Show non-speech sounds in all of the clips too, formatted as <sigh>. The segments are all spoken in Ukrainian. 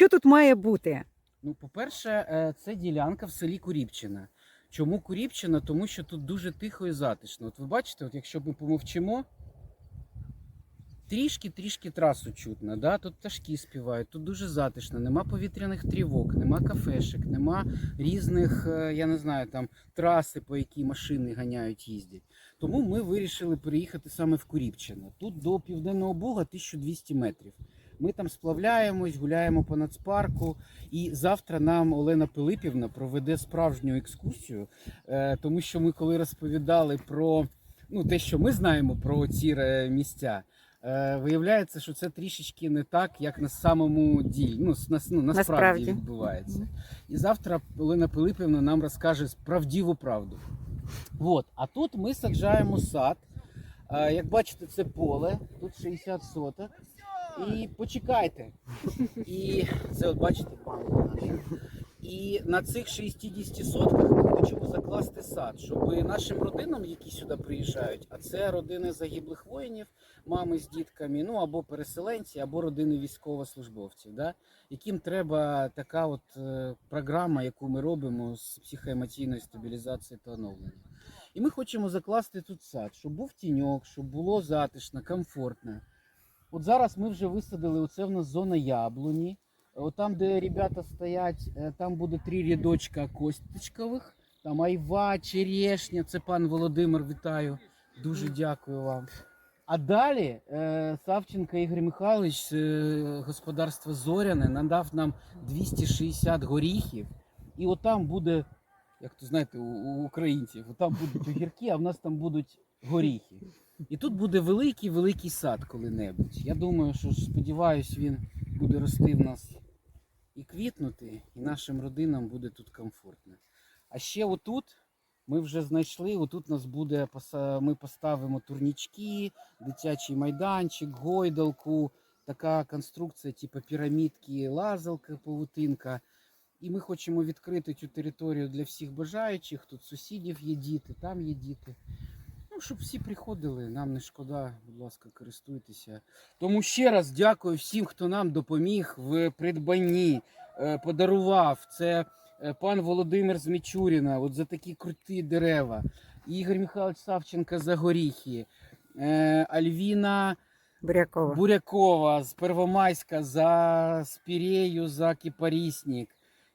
Що тут має бути? Ну, по-перше, е, це ділянка в селі Куріпчина. Чому Куріпчина? Тому що тут дуже тихо і затишно. От ви бачите, от якщо ми помовчимо, трішки-трішки трасу чутно. Да? Тут пташки співають, тут дуже затишно, нема повітряних тривог, нема кафешек, нема різних, е, я не знаю, там траси, по якій машини ганяють, їздять. Тому ми вирішили переїхати саме в Куріпчино. Тут до Південного Бога 1200 метрів. Ми там сплавляємось, гуляємо по нацпарку. І завтра нам Олена Пилипівна проведе справжню екскурсію, е, тому що ми коли розповідали про ну, те, що ми знаємо про ці е, місця. е, Виявляється, що це трішечки не так, як на самому ділі. Ну, на, ну, насправді, відбувається. І завтра Олена Пилипівна нам розкаже правдиву правду. От. А тут ми саджаємо сад. Як бачите, це поле, тут 60 соток. І почекайте. І це от бачите, панка. І на цих 60 сотках ми хочемо закласти сад, щоб нашим родинам, які сюди приїжджають, а це родини загиблих воїнів, мами з дітками, ну або переселенці, або родини військовослужбовців, да? яким треба така от е, програма, яку ми робимо з психоемоційної стабілізації та оновлення. І ми хочемо закласти тут сад, щоб був тіньок, щоб було затишно, комфортно. От зараз ми вже висадили, оце в нас зона яблуні. От там, де ребята стоять, е, там буде три рядочка косточкових. Там айва, черешня. Це пан Володимир, вітаю. Дуже дякую вам. А далі е, Савченко Ігор Михайлович е, господарства Зоряне надав нам 260 горіхів. І от буде, як то знаєте, у українців, от там будуть огірки, а в нас там будуть горіхи. І тут буде великий великий сад коли-небудь. Я думаю, що сподіваюсь, він буде рости в нас і квітнути, і нашим родинам буде тут комфортно. А ще отут ми вже знайшли, отут нас буде ми поставимо турнічки, дитячий майданчик, гойдалку, така конструкція, типу пірамідки, лазалка, павутинка. І ми хочемо відкрити цю територію для всіх бажаючих. Тут сусідів є діти, там є діти. Ну, щоб всі приходили, нам не шкода, будь ласка, користуйтеся. Тому ще раз дякую всім, хто нам допоміг в придбанні, е, подарував. Це е, пан Володимир з Мічуріна, от за такі круті дерева. Ігор Михайлович Савченко за горіхи. е, Альвіна Бурякова. Бурякова з Первомайська за спірею, за кипарісник.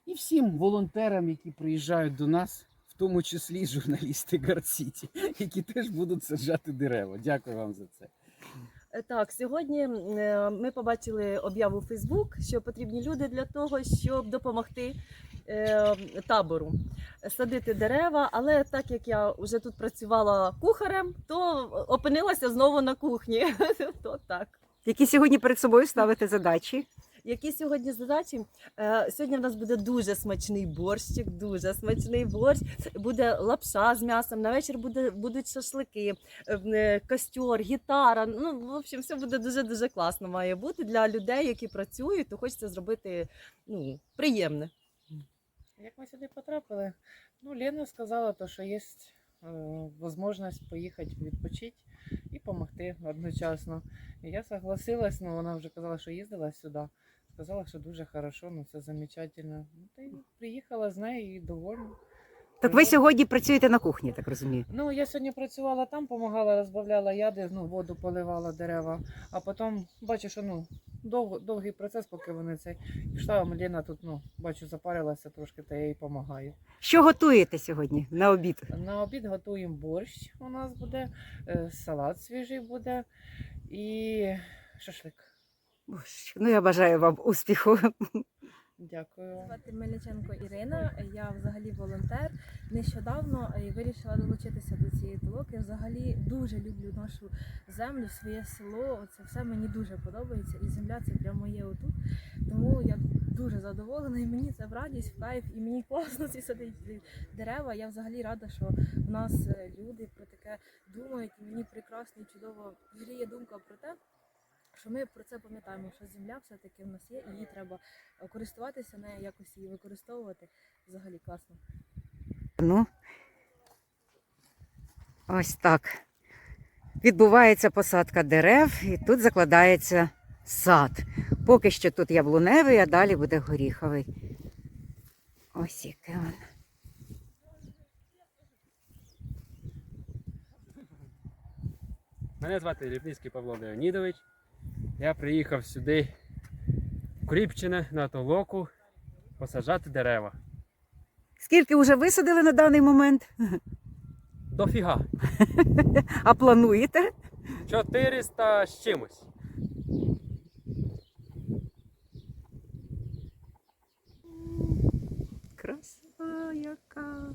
І всім волонтерам, які приїжджають до нас, тому числі журналісти Гард-Сіті, які теж будуть саджати дерева. Дякую вам за це. Е, Так, сьогодні е, ми побачили об'яву Фейсбук, що потрібні люди для того, щоб допомогти е, табору садити дерева. Але так як я вже тут працювала кухарем, то опинилася знову на кухні. <laughs> То так. Які сьогодні перед собою ставите задачі? Які сьогодні задачі? Е, Сьогодні в нас буде дуже смачний борщик, дуже смачний борщ. Буде лапша з м'ясом. На вечір буде, будуть шашлики, е, е, костер, гітара. Ну, в общем, все буде дуже дуже класно. Має бути для людей, які працюють, то хочеться зробити ну, приємне. Як ми сюди потрапили? Ну, Лена сказала, то, що є можливість поїхати відпочити і допомогти одночасно. Я согласилась, ну вона вже казала, що їздила сюди. Сказала, що дуже хорошо, ну все замечательно. Ну, та й приїхала з нею і довольна. Так ви сьогодні працюєте на кухні, так розумію. Ну, я сьогодні працювала там, допомагала, розбавляла яди, ну, воду поливала дерева, а потім бачу, що ну, дов, довгий процес, поки вони цей. Пішла Лена тут, ну, бачу, запарилася трошки, та я їй допомагаю. Що готуєте сьогодні на обід? На обід готуємо борщ. У нас буде, е, салат свіжий буде і шашлик. Боже, Ну я бажаю вам успіху. Дякую. Звати Мельниченко Ірина. Я взагалі волонтер. Нещодавно е, вирішила долучитися до цієї толоки. Взагалі дуже люблю нашу землю, своє село. Це все мені дуже подобається. І земля це прямо моє отут. Тому я дуже задоволена. І мені це в радість, в кайф, і мені класно ці садити дерева. Я взагалі рада, що в нас е, люди про таке думають. І мені прекрасно і чудово гріє думка про те. Що ми про це пам'ятаємо, що земля все-таки в нас є, і її треба е, користуватися нею, якось її використовувати. Взагалі класно. Ну, ось так. Відбувається посадка дерев, і тут закладається сад. Поки що тут яблуневий, а далі буде горіховий. Ось яке воно. Мене звати Ріпницький Павло Леонідович. Я приїхав сюди, в Кріпчине, на толоку, посаджати дерева. Скільки вже висадили на даний момент? Дофіга. А плануєте? 400 з чимось. Краса яка.